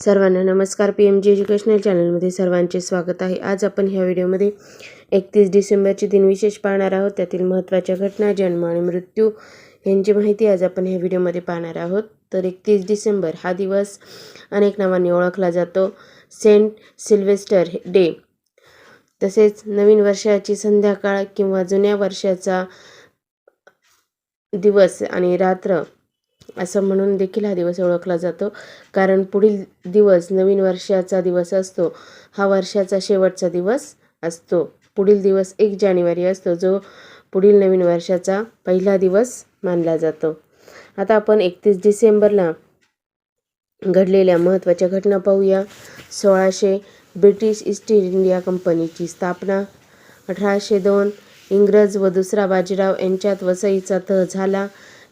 सर्वांना नमस्कार. P M G educational चॅनलमध्ये सर्वांचे स्वागत आहे. आज आपण ह्या व्हिडिओमध्ये एकतीस डिसेंबरचे दिनविशेष पाहणार आहोत. त्यातील महत्त्वाच्या घटना जन्म आणि मृत्यू यांची माहिती आज आपण ह्या व्हिडिओमध्ये पाहणार आहोत. तर एकतीस डिसेंबर हा दिवस अनेक नावांनी ओळखला जातो. Saint Sylvester Day. तसेच नवीन वर्षाची संध्याकाळ किंवा जुन्या वर्षाचा दिवस आणि रात्र असं म्हणून देखील हा दिवस ओळखला जातो. कारण पुढील दिवस नवीन वर्षाचा दिवस असतो. हा वर्षाचा शेवटचा दिवस असतो. पुढील दिवस एक जानेवारी असतो जो पुढील नवीन वर्षाचा पहिला दिवस मानला जातो. आता आपण एकतीस डिसेंबरला घडलेल्या महत्त्वाच्या घटना पाहूया. सोळाशे ब्रिटिश ईस्ट इंडिया कंपनीची स्थापना अठराशे दोन इंग्रज व दुसरा बाजीराव यांच्यात वसईचा तह झाला.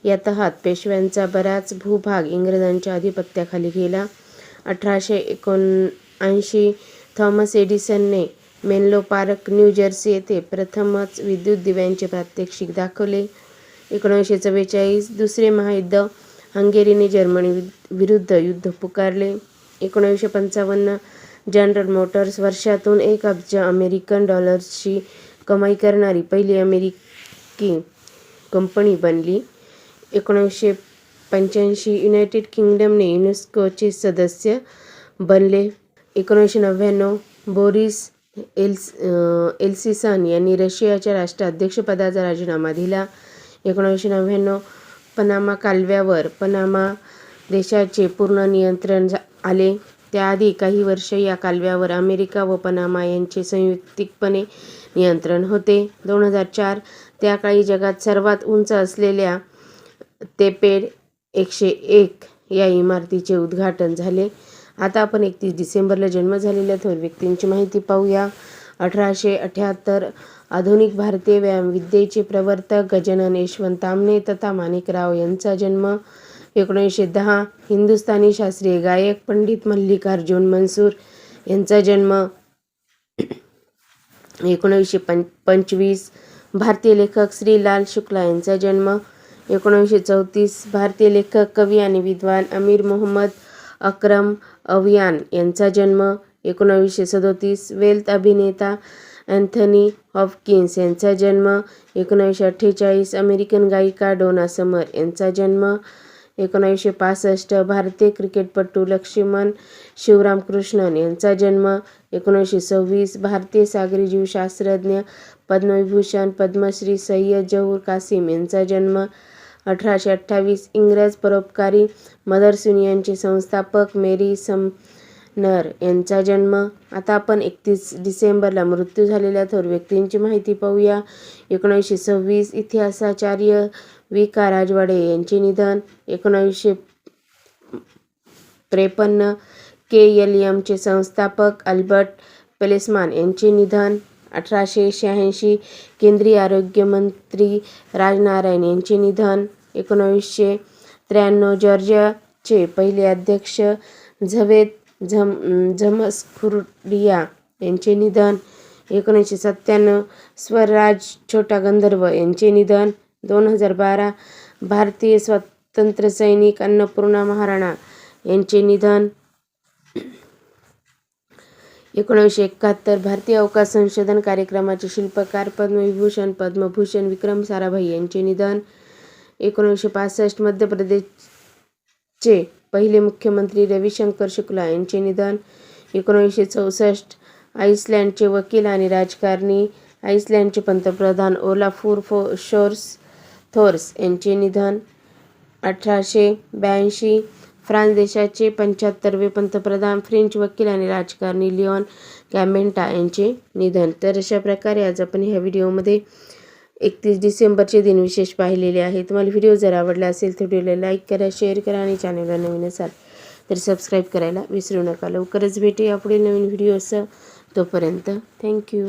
या तहात पेशव्यांचा बराच भूभाग इंग्रजांच्या अधिपत्याखाली गेला. अठराशे एकोणऐंशी थॉमस एडिसनने मेनलो पार्क न्यू जर्सी येथे प्रथमच विद्युत दिव्यांचे प्रात्यक्षिक दाखवले. एकोणीसशे चव्वेचाळीस दुसरे महायुद्ध हंगेरीने जर्मनी विरुद्ध युद्ध पुकारले. एकोणीसशे पंचावन्न जनरल मोटर्स वर्षातून एक अब्ज अमेरिकन डॉलर्सची कमाई करणारी पहिली अमेरिकी कंपनी बनली. एकोणीसशे पंच्याऐंशी युनायटेड किंगडमने युनेस्कोचे सदस्य बनले. एकोणीसशे नव्याण्णव बोरिस एल्स एल्सिसन यांनी रशियाच्या राष्ट्राध्यक्षपदाचा राजीनामा दिला. एकोणीसशे नव्याण्णव पनामा कालव्यावर पनामा देशाचे पूर्ण नियंत्रण आले. त्याआधी काही वर्ष या कालव्यावर अमेरिका व पनामा यांचे संयुक्तिकपणे नियंत्रण होते. दोन हजार चार त्या काळी जगात सर्वात उंच असलेल्या तेपेड एकशे एक या इमारतीचे उद्घाटन झाले. आता आपण एकतीस डिसेंबरला जन्म झालेल्या थोर व्यक्तींची माहिती पाहूया. अठराशे अठ्याहत्तर आधुनिक भारतीय व्यायामविद्येचे प्रवर्तक गजानन यशवंत तामणे तथा माणिकराव यांचा जन्म एकोणीसशे दहा हिंदुस्थानी शास्त्रीय गायक पंडित मल्लिकार्जुन मनसूर यांचा जन्म एकोणीसशे पं पंचवीस भारतीय लेखक श्रीलाल शुक्ला यांचा जन्म एकोणीसशे चौतीस भारतीय लेखक कवी आणि विद्वान अमीर मोहम्मद अक्रम अवियान यांचा जन्म एकोणावीसशे सदोतीस वेल्थ अभिनेता अँथनी हॉपकिन्स यांचा जन्म एकोणावीसशे अठ्ठेचाळीस अमेरिकन गायिका डोना समर यांचा जन्म एकोणावीसशे पासष्ट भारतीय क्रिकेटपटू लक्ष्मण शिवरामकृष्णन यांचा जन्म एकोणीसशे सव्वीस भारतीय सागरी जीवशास्त्रज्ञ पद्मविभूषण पद्मश्री सय्यद जहूर कासिम यांचा जन्म अठराशे अठ्ठावीस इंग्रज परोपकारी मदर्स युनियनचे संस्थापक मेरी समनर यांचा जन्म. आता आपण एकतीस डिसेंबरला मृत्यू झालेल्या थोर व्यक्तींची माहिती पाहूया. एकोणीसशे सव्वीस इतिहासाचार्य वि का. राजवाडे यांचे निधन. एकोणावीसशे त्रेपन्न के. एल. एमचे संस्थापक अल्बर्ट पेलेसमान यांचे निधन. अठराशे शहाऐंशी केंद्रीय आरोग्यमंत्री राजनारायण यांचे निधन. एकोणावीसशे त्र्याण्णव जॉर्जियाचे पहिले अध्यक्ष झवेद झम झमस्खुर्डिया यांचे निधन. एकोणीसशे सत्त्याण्णव स्वराज छोटा गंधर्व यांचे निधन. दोन हजार बारा भारतीय स्वातंत्र्य सैनिक अन्नपूर्णा महाराणा यांचे निधन. एकोणीसशे एकाहत्तर भारतीय अवकाश संशोधन कार्यक्रमाचे शिल्पकार पद्मविभूषण पद्मभूषण विक्रम साराभाई यांचे निधन. एकोणीसशे पासष्ट मध्य प्रदेशचे पहिले मुख्यमंत्री रविशंकर शुक्ला यांचे निधन. एकोणीसशे चौसष्ट आईसलँडचे वकील आणि राजकारणी. आईसलँडचे पंतप्रधान ओलाफूर फो शोर्स थोर्स यांचे निधन. अठराशे ब्याऐंशी फ्रान्स देशाचे पंच्याहत्तरवे पंतप्रधान फ्रेंच वकील आणि राजकारणी लिओन कॅमेंटा यांचे निधन. तर अशा प्रकारे आज आपण ह्या व्हिडिओमध्ये एकतीस डिसेंबरचे दिनविशेष पाहिलेले आहे तुम्हाला व्हिडिओ जर आवडला असेल तर व्हिडिओला लाईक करा शेअर करा आणि चॅनलला नवीन असाल तर सबस्क्राईब करायला विसरू नका. लवकरच भेटूया पुढील नवीन व्हिडिओ असं तोपर्यंत थँक्यू.